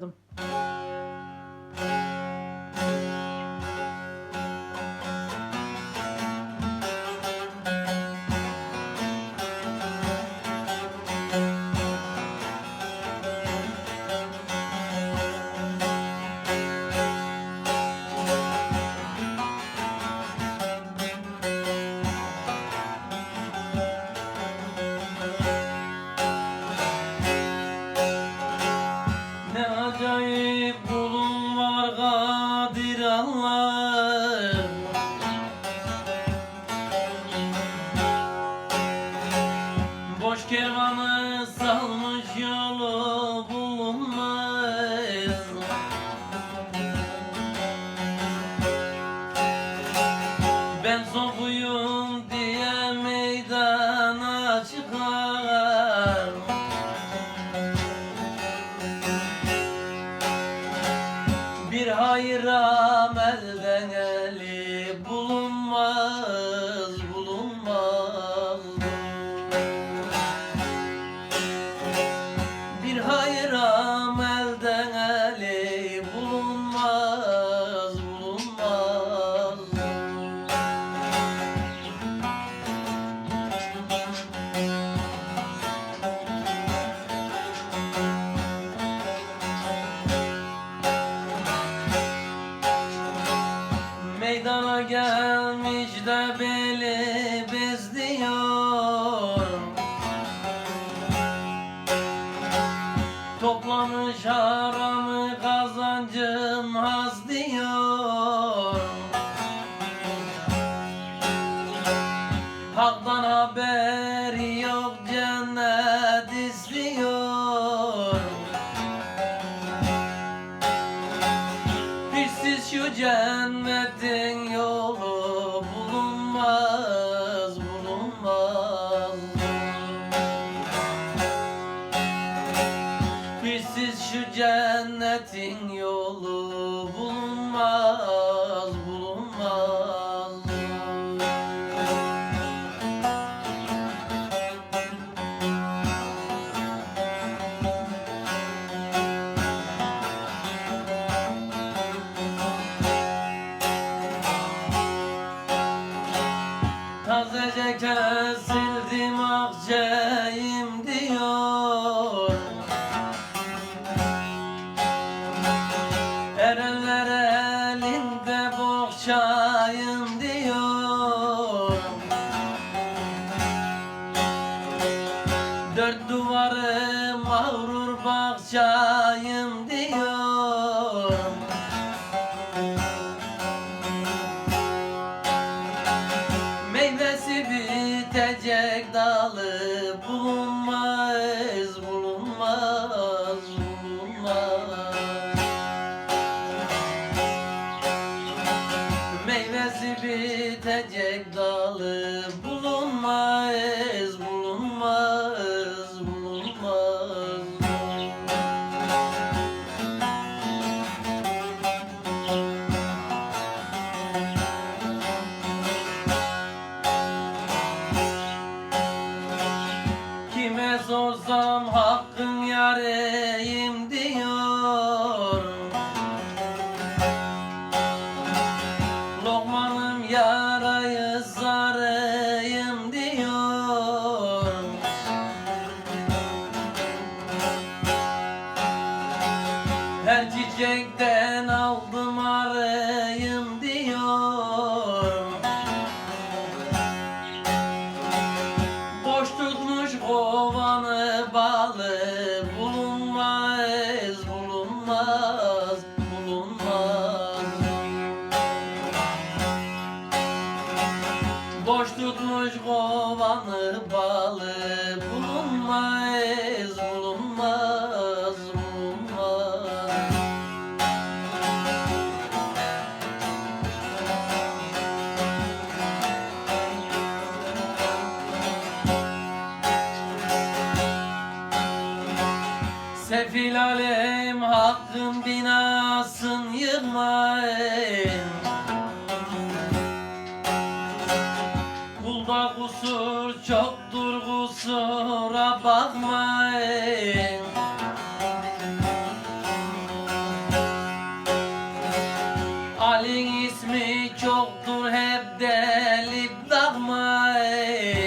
Ne amelden Meydana gelmiş de beli bezliyor Toplamış haramı kazancım haz diyor. Hak'tan haberi yok cennet istiyor yolu bulunmaz, bulunmaz. Tazece kesildim akçeyim bahçayım diyor Meyvesi bitecek dalı bulunmaz, bulunmaz, bulunmaz. Meyvesi bitecek dalı bulunmaz, Kime sorsam hakkın yareyim diyor. Lokmanım yarayı sarayım diyor. Her çiçekten aldım arayım diyor kovanı balı bulunmaz, bulunmaz, bulunmaz. Boş tutmuş kovanı balı bulunmaz, bulunmaz. Sefil alem hakkın binasın yıkmayın Kulda kusur çoktur kusura bakmayın. Ali'nin ismi çoktur hep delip takmayın